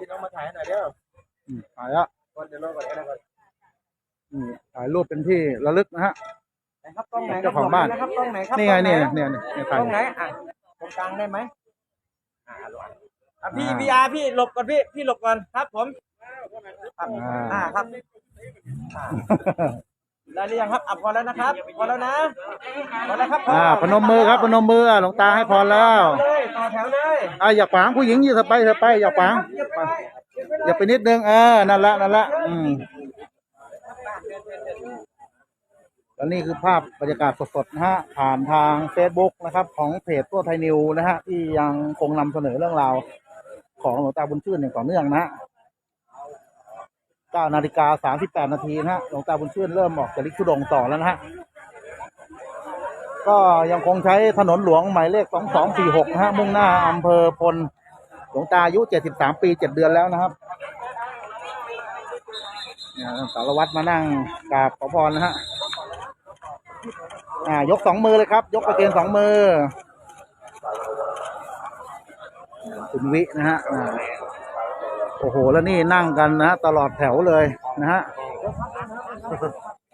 พี่น้องมาถ่ายให้หน่อยเด้ออืมถ่ายแล้วก่อนเดี๋ยวรอก่อนก็ได้ก่อนอืมถ่ายรูปเป็นที่ระลึกนะฮะ ไหนครับกล้องไหนเจ้าของบ้านนะครับกล้องไหนครับนี่ไงกล้อนี่หเนี่ยเนี่ยเนี่ยกถ่าย ล้องไหนอะตรงกลางได้ไหมอ่าหลบอะพี่อ่า พีอาร์พี่หลบก่อนพี่พี่หลบก่อนครับ ผมครับอ่าอ่าครับอ่าได้หรือยังครับอะพอแล้วนะครับพอแล้วนะพอแล้วครับอ่าพนมมือครับพนมมือหลวงตาให้พรแล้ว เลยต่อแถวเลย อ่าอย่าขวางผู้หญิงอย่าไปอย่าไปอย่าขวางเก็บไปเลยเก็บไปเลยอย่าไปนิดนึงเออนั่นละนั่นละอืมแล้วนี่คือภาพบรรยากาศสดๆนะฮะผ่านทาง Facebook นะครับ ของเพจตัวไทยนิวนะฮะที่ยังคงนำเสนอเรื่องราวของหลวงตาบุญชื่นอย่างต่อเนื่องนะฮะ9นาฬิกา38นาทีนะฮะหลวงตาบุญชื่นเริ่มออกจากลิขุดงค์ต่อแล้วนะฮะ ก็ยังคงใช้ถนนหลวงหมายเลข 2246นะฮะมุ่งหน้าอำเภอพลหลวงตาอายุ 73 ปี 7 เดือนแล้วนะครับนี่สารวัตรมานั่งกราบขอพรนะฮะอ่ายกสองมือเลยครับ ยกประเคนสองมือ คุณวินะฮะโอ้โห แล้วนี่นั่งกันนะตลอดแถวเลยนะฮะ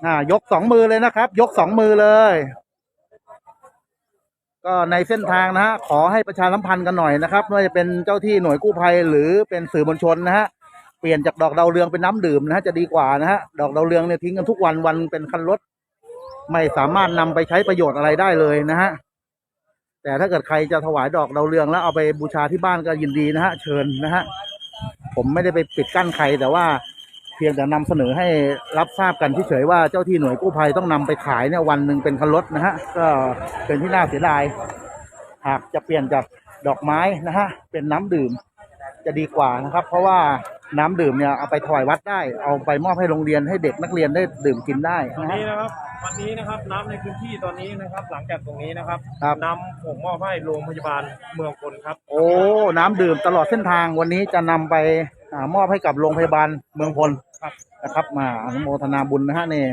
อ่ายกสองมือเลยนะครับ ยกสองมือเลย ก็ในเส้นทางนะฮะขอให้ประชาสัมพันธ์กันหน่อยนะครับไม่ว่าจะเป็นเจ้าที่หน่วยกู้ภัยหรือเป็นสื่อมวลชนนะฮะเปลี่ยนจากดอกดาวเรืองเป็นน้ำดื่มนะฮะจะดีกว่านะฮะดอกดาวเรืองเนี่ยทิ้งกันทุกวันวันเป็นคันรถไม่สามารถนำไปใช้ประโยชน์อะไรได้เลยนะฮะแต่ถ้าเกิดใครจะถวายดอกดาวเรืองแล้วเอาไปบูชาที่บ้านก็ยินดีนะฮะเชิญนะฮะผมไม่ได้ไปปิดกั้นใครแต่ว่า เพียงแต่นำเสนอให้รับทราบกันเฉยๆว่าเจ้าที่หน่วยกู้ภัยต้องนำไปขายเนี่ยวันหนึ่งเป็นคันรถนะฮะก็เป็นที่น่าเสียดายหากจะเปลี่ยนจากดอกไม้นะฮะเป็นน้ำดื่มจะดีกว่านะครับ เพราะว่า น้ำดื่มเนี่ยเอาไปถวายวัดได้ เอาไปมอบให้โรงเรียนให้เด็กนักเรียนได้ดื่มกินได้วันนะฮะ นี้นะครับ วันนี้นะครับน้ำในพื้นที่ตอนนี้นะครับ หลังจากตรงนี้นะครับครับ นำผมมอบให้โรงพยาบาลเมืองพลครับ โอ้ น้ำดื่มตลอดเส้นทางวันนี้จะนำไปอามอบให้กับโรงพยาบาลเมืองพลครับ นะครับมาอนุโมทนาบุญนะฮะนี่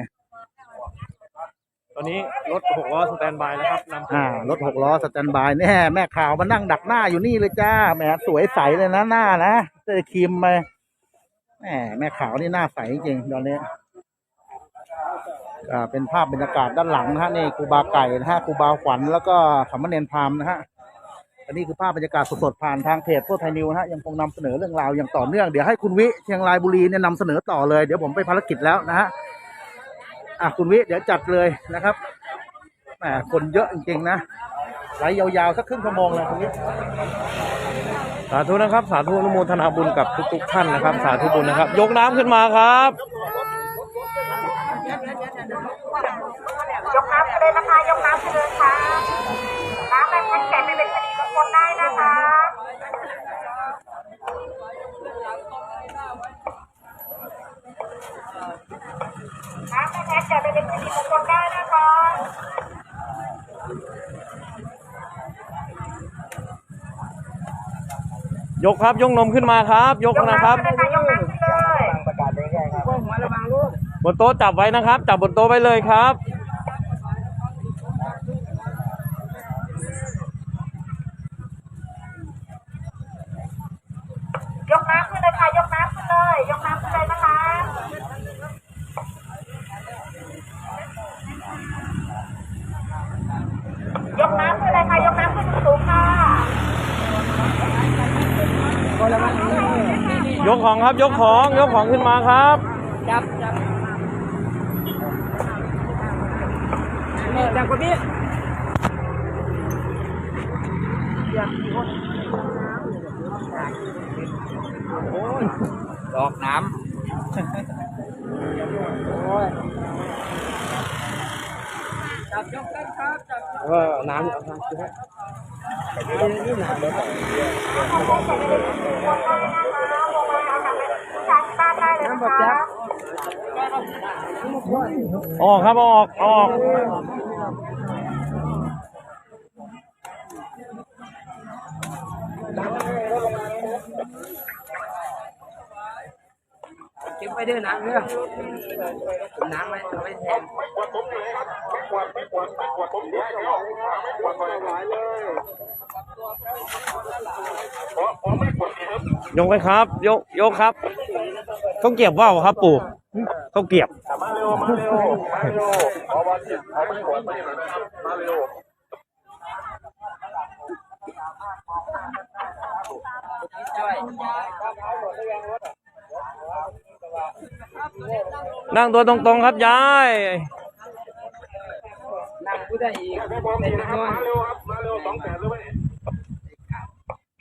ตอนนี้รถหกล้อสแตนบายแล้วครับนำอ่ารถหกล้อสแตนบายแน่แม่ข่าวมานั่งดักหน้าอยู่นี่เลยจ้าแหมสวยใสเลยนะหน้านะเจอครีมมา แหมแม่ขาวนี่หน้าใสจริงตอนนี้อ่าเป็นภาพบรรยากาศด้านหลังนะฮะนี่ครูบาไก่นะฮะครูบาขวัญแล้วก็สามเณรพามนะฮะอันนี้คือภาพบรรยากาศสดๆผ่านทางเพจพวกไทยนิวนะฮะยังคงนำเสนอเรื่องราวอย่างต่อเนื่องเดี๋ยวให้คุณวิเชียงรายบุรีเนี่ยนำเสนอต่อเลยเดี๋ยวผมไปภารกิจแล้วนะฮะอะคุณวิเดี๋ยวจัดเลยนะครับแหมคนเยอะจริงๆนะไหลยาวๆสักครึ่งชั่วโมงเลยตรงนี้ สาธุนะครับ สาธุอนุโมทนาบุญกับทุกๆท่านนะครับ สาธุบุญนะครับ ยกน้ำขึ้นมาครับ ยกน้ำไปเลยนะคะ ยกน้ำไปเลยค่ะน้ำแบบแพ็คแกะไปเป็นคดีทุกคนได้นะคะน้ำแบบแพ็คแกะไปเป็นคดีทุกคนได้นะคะ ยกครับยกนมขึ้นมาครับ ยกยกนะครับน้ำไปเลยค่ะยกน้ำไปเลยบนโต๊ะจับไว้นะครับ จับบนโต๊ะไว้เลยครับ ยกน้ำขึ้นเลยค่ะ ยกน้ำขึ้นเลย ยกน้ำขึ้นเลยนะคะ ยกน้ำขึ้นเลยค่ะ ยกน้ำขึ้นสูงๆค่ะ ยกของ ครับ ยกของยกของขึ้นมาครับจับจับนี่จับคนนี้ดอกน้จับยกกันครับจับเออน้ำเอาครับน้ำบดจับอ อกครับออกออกเก็บไว้ด้วยนะเรื่องน้ำไว้เอาไว้แทนยยกไหมครับ ยก ยกครับ เขาเกรียบว่าวครับ ปู่เขาเกรียบมาเร็วมาเร็วมาเร็วขอบอลขอบอลขอบอลมาเร็วนั่งตัวตรงๆครับยาย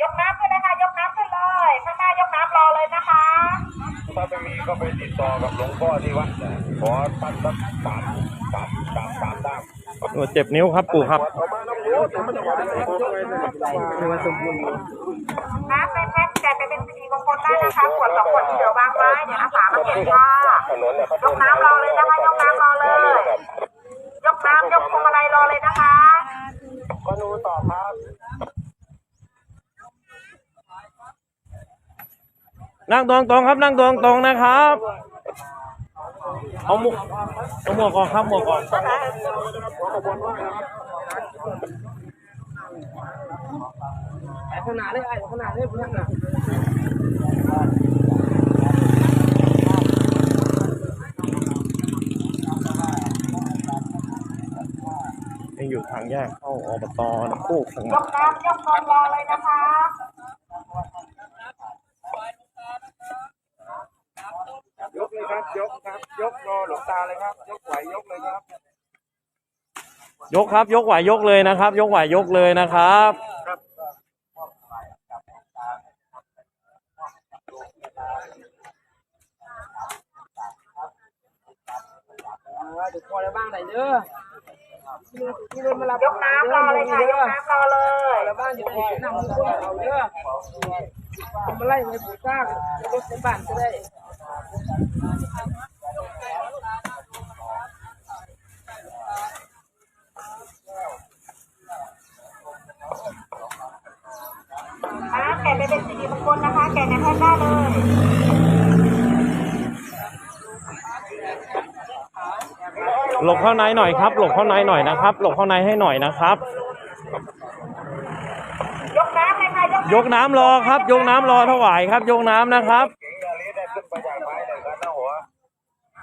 ยกน้ำขึ้นเลยค่ะยกน้ำขึ้นเลยข้างหน้ายกน้ำรอเลยนะคะ ถ้าไม่มี ก็ไปติดต่อกับหลวงพ่อที่วัดขอปั้นสักสามสามสามสามด้ามโอ้เจ็บนิ้วครับปู่ครับเอามาต้องรู้แม่ต้องมาเป็นมาสมบูรณ์น้ำเป็นแพ็คแจกไปเป็นสิริมงคลได้นะคะขวดสองขวดที่เหลือวางไว้เดี๋ยวอาสามาเก็บค่ะยกน้ำรอเลยนะคะยกน้ำรอเลย ยกน้ำยกพวงมาลัยรอเลยนะคะก็ดูต่อครับ นั่งตรงๆครับ นั่งตรงๆนะครับ เอาหมวกเอาหมวกออกครับหมวกออกยังอยู่ทางแยกเข้าอบตน้ำโคกสงยบกน้ำยกนมรอเลยนะคะ ยกเลย ครับยกครับ ยกรอหลวงตาเลยครับ ยกไหวยกเลยครับ ยกครับ ยกไหวยกเลยนะครับ ยกไหวยกเลยนะครับยกน้ำรอเลยค่ะยกน้ำรอเลยอ่า แกะไปเป็นสิริมงคลนะคะ แกะในแพ็คได้เลยหลบเข้าในหน่อยครับ หลบเข้าในหน่อยนะครับ หลบเข้าในให้หน่อยนะครับ ยกน้ำเลยค่ะยกยกน้ำรอครับ ยกน้ำรอถวายครับ ยกน้ำนะครับ เก๋งยาลีได้ขึ้นไปจากไม้หนึ่งคันนะหัว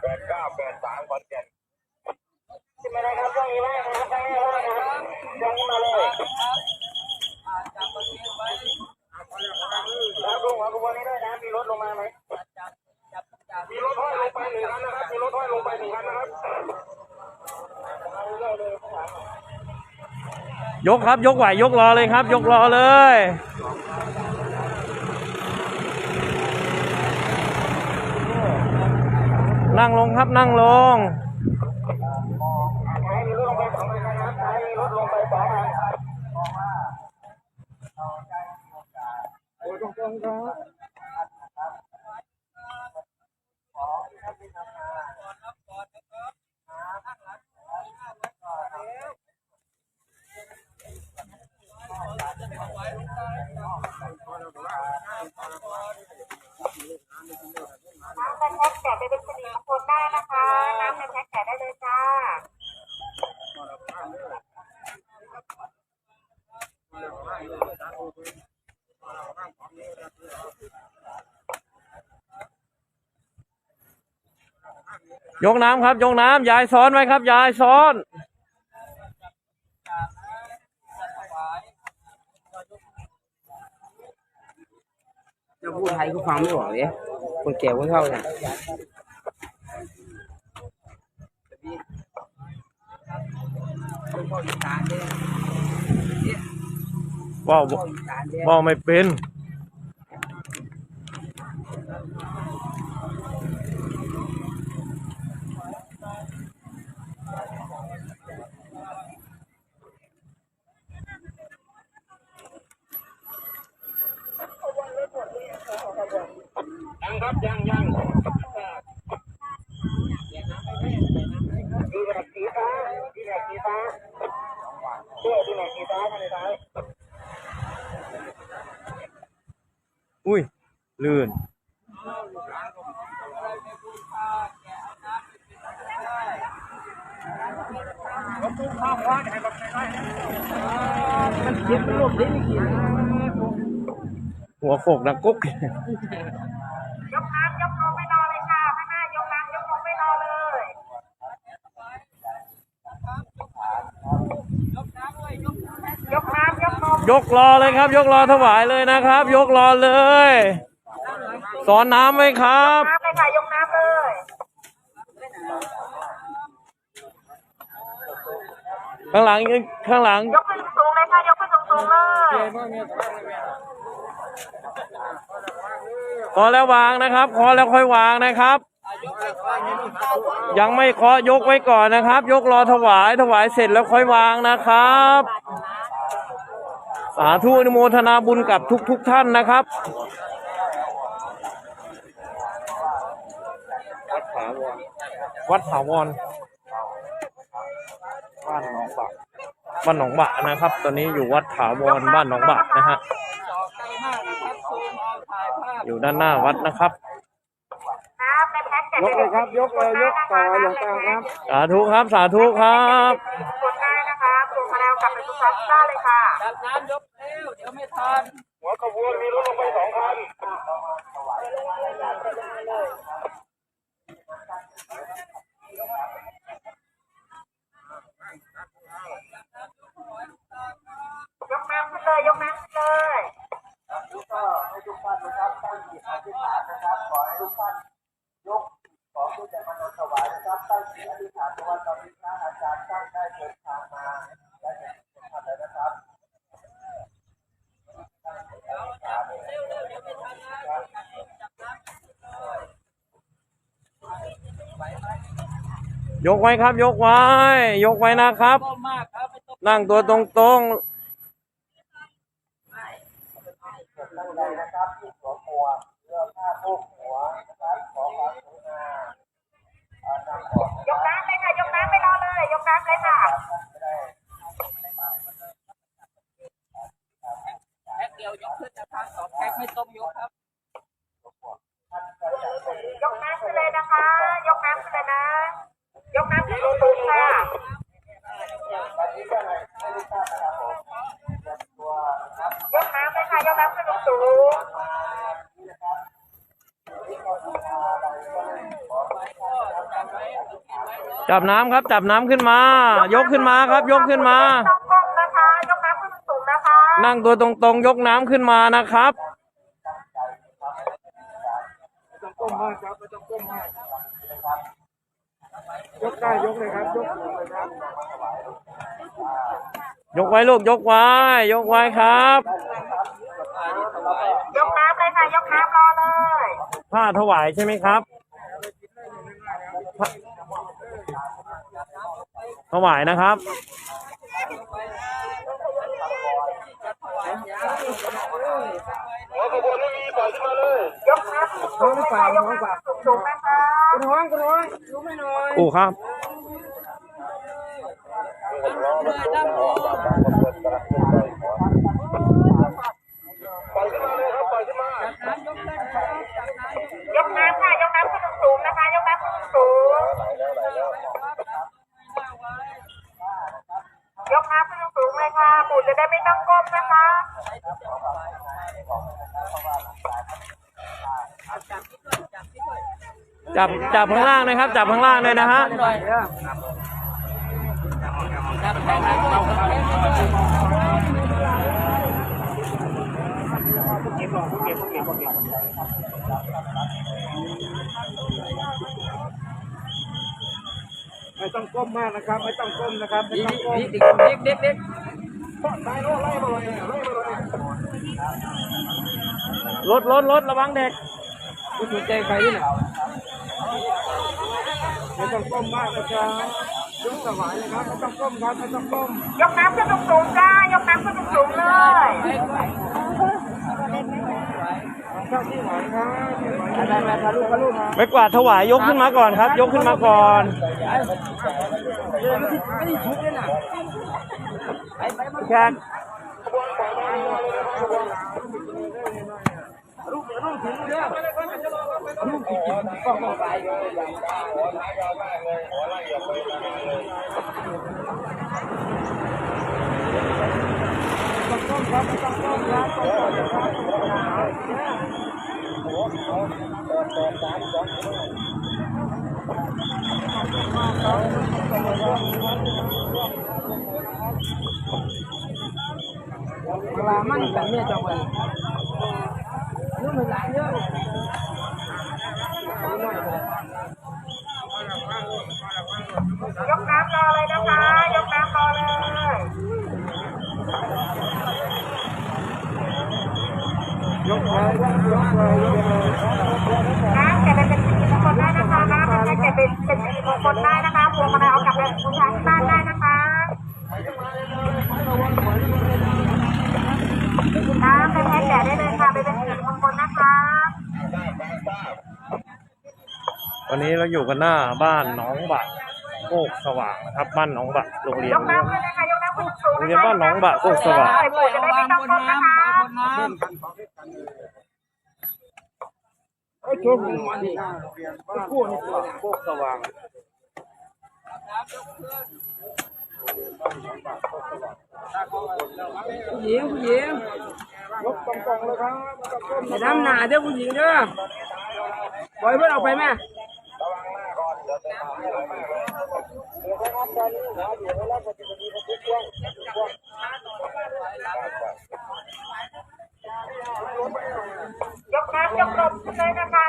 แปดเก้าแปดสามขอนแก่นขึ้นมาเลยครับย่องนี้ไว้นะครับย่องนี้ไว้นะครับย่องนี้มาเลยแล้วลงมาขบวนนี้ด้วยนะมีรถลงมาไหมมีรถห้อยลงไปหนึ่งคันนะครับ มีรถห้อยลงไปหนึ่งคันนะครับ ยกครับยกไหวยกรอเลยครับ ยกรอเลย นั่งลงครับนั่งลง ให้มีรถลงไปสองคันนะครับให้มีรถลงไปสองคัน น้ำในแพ็คแกะไปเป็นสิริมงคลได้นะคะ น้ำในแพ็คแกะได้เลยจ้าโยกน้ำครับโยกน้ำยายซ้อนไว้ครับ ยายซ้อน พูดไทยก็ฟังไม่ออกเลยคนแก่คนเฒ่าเนี่ยว่าวว่าวไม่เป็น ยังครับยังยัง ดีแบบสีฟ้าดีแบบสีฟ้าเสื้อดีแบบสีฟ้าภายในท้ายอุ้ย ลื่น มันเจ็บมันลบได้ไม่กี่หัวโขกดังกุ๊กยกน้ำยกลงไม่รอเลยค่ะข้างหน้ายกน้ำยกลงไม่รอเลย ยกน้ำ ยกลงยกรอเลยครับ ยกรอถวายเลยนะครับ ยกรอเลย สอนน้ำไหมครับ น้ำเลยค่ะยกน้ำเลยข้างหลังข้างหลัง ยกขึ้นสูงเลยค่ะยกขึ้นสูงๆเลยขอแล้ววางนะครับขอแล้วค่อยวางนะครับ ยังไม่เคาะยกไว้ก่อนนะครับ ยกรอถวายถวายเสร็จแล้วค่อยวางนะครับ สาธุอนุโมทนาบุญกับทุกทุกๆท่านนะครับวัดถาวรบ้านหนองบักบ้านหนองบะนะครับ ตอนนี้อยู่วัดถาวรบ้านหนองบะนะฮะอยู่ด้านหน้าวัดนะครับน้ำในแพ็คเก็ตยกเลยครับ ยกเลยยกต่อหลวงตาครับ สาธุครับ สาธุครับ น้ำยกเร็วเดี๋ยวไม่ทัน หัวขบวนมีรถลงไปสองคันยกน้ำขึ้นเลยยกน้ำขึ้นเลย ยกไว้ครับ ยกไว้ ยกไว้นะครับ นั่งตัวตรงๆยกน้ำเลยค่ะ ยกน้ำไม่รอเลย ยกน้ำเลยค่ะ ยกน้ำขึ้นเลยนะคะ ยกน้ำขึ้นเลยนะ ยกน้ำขึ้นสูงๆค่ะ ยกน้ำเลยค่ะ ยกน้ำขึ้นสูง จับน้ำครับ จับน้ำขึ้นมาๆยกขึ้นมาครับ ยกขึ้นมา ต้องก้มนะคะ ยกน้ำขึ้นสูงๆนะคะนั่งตัวตรงๆ ยกน้ำขึ้นมานะครับ ต้องก้มมากครับไม่ต้องก้มมากยกได้ยกเลยครับยกสูงเลยครับยกไว้ลูกยกไว้ ยกไว้ครับ ยกน้ำเลยค่ะ ยกน้ำรอเลย ผ้าถวายใช่ไหมครับผ้า ถวายนะครับหัวขบวนไม่มีปล่อยขึ้นมาเลยยกน้ำสูงๆนะคะยกน้ำสูงๆนะคะอู่ครับปล่อยขึ้นมาเลยครับปล่อยขึ้นมา ยกน้ำค่ะ ยกน้ำขึ้นสูงๆนะคะ ยกน้ำขึ้นสูงยกน้ำขึ้นสูงๆเลยค่ะ ปู่ จะได้ไม่ต้องก้มนะคะจับจับข้างล่างนะครับ จับข้างล่างเลยนะฮะไม่ต้องก้มมากนะครับ ไม่ต้องก้มนะครับไม่ต้องก้ม รถรถรถระวังเด็กไม่ต้องก้มมากนะครับยกสวายเลยครับไม่ต้องก้มครับไม่ต้องก้ม ยกน้ำขึ้นสูงๆจ้ายกน้ำขึ้นสูงๆเลยเท่าที่ไหวครับที่ไหวไปไปทะลุทะลุมาไม่กวาดถวายยกขึ้นมาก่อนครับ ยกขึ้นมาก่อน แขกต้องก้มครับไม่ต้องก้มครับต้องก้มนะครับเวลามั นกันเนี่ยจังหวะนี่มันหลายเยอะยกน้ำรอเลยนะคะ ยกน้ำรอเลยยกเลยยกเลยยกเลยน้ำแกะเป็นสีมงคลได้นะคะน้ำเป็นแกะเป็นเป็นสีมงคลได้นะคะพวงมาลัยเอากลับไปบูชาที่บ้านได้นะคะน้ำเป็นแพ็คแกะได้เลยค่ะไปเป็นสีมงคลนะคะ วันนี้เราอยู่กันหน้าบ้านหนองบะโคกสว่างนะครับ บ้านหนองบะโรงเรียนยกน้ำเลยนะคะยกน้ำขึ้นสูงโรงเรียนบ้านหนองบะโคกสว่างใส่ปุ๋ยจะได้ไม่ต้องต้นนะคะไอ้โจ้ของมันนี่พูดนี่ตัวโคกสว่างผู้หญิงผู้หญิงยกกองกองเลยครับอย่าดำหนาเด้อผู้หญิงเด้อปล่อยเพื่อนออกไปแม่ ยกน้ำยกลมขึ้นเลยนะคะ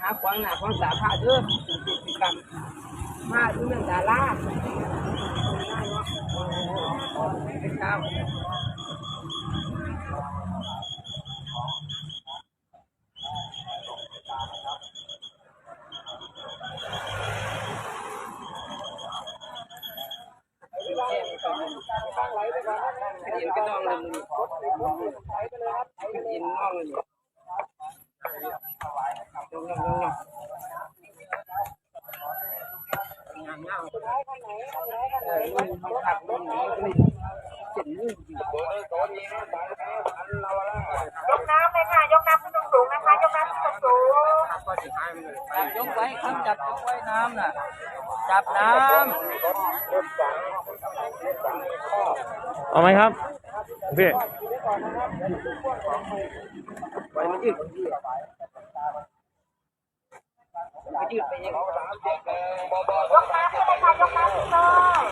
หาขวางหนาขวางตาผ้าเด้อติดติดกันผ้าที่เมืองดาราเป็นข้าว กินน้องเลยกินน้องลยลงลงลงลงเออมันขับมันนี่เจ็บนี่ยกน้ำเลยค่ะ ยกน้ำขึ้นสูงๆนะคะ ยกน้ำขึ้นสูงยกไว้ครับจับยกไว้น้ำน่ะ จับน้เอาไหมครับ พี่ไว้มันยืดยืดไปยังๆยกน้ำขึ้เลยค่ะยกน้ำขึ้นเลย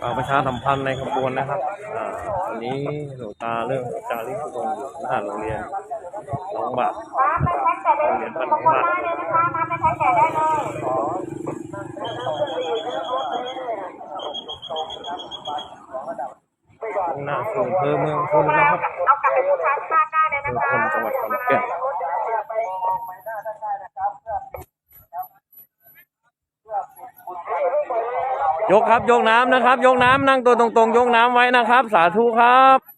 ฝาประชาสัมพันธ์ในขบวนนะครับอันนี้หลวงตาเรื่องจาริกทุดงค์อยู่หน้าโรงเรียนหนองบะน้ำเป็นพ็คแกะได้เลยมงคลได้เลยนะคะน้ำเป็นแพ็คแกะได้เลย หน้าสู่อำเภอเมืองพลเอานะครับเอากลับไปบูชาที่บ้านได้เลยนะคะจังหวัดขอนแก่นยกครับยกน้ำนะครับ ยกน้ำนั่งตัวตรงๆ ยกน้ำไว้นะครับ สาธุครับ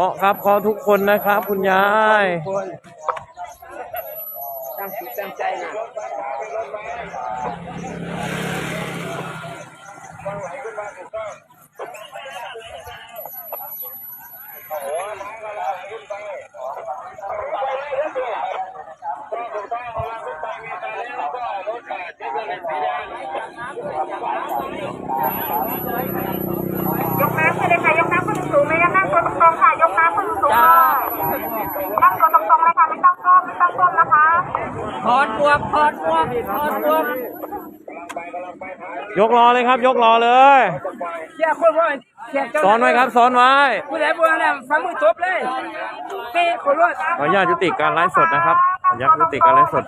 เออครับขอทุกคนนะครับ คุณยายตั้งจิตตั้งใจนะยกน้ำขึ้นเลยค่ะ ยกน้ำขึ้นสูงๆเลยนั่งตัวตรงๆค่ะ ยก จ้าตั้งตัวตรงๆเลยค่ะไม่ต้องก้มไม่ต้องก้มนะคะถอดบวกถอดบวกถอดบวกยกรอเลยครับ ยกรอเลยเชี่ยคนว่าเชี่ยซ้อนไว้ครับซ้อนไว้ผู้ใดบัวเนี่ยฝังมือจบเลยเตะคนรถขออนุญาตยุติการไลฟ์สดนะครับขออนุญาตยุติการไลฟ์สด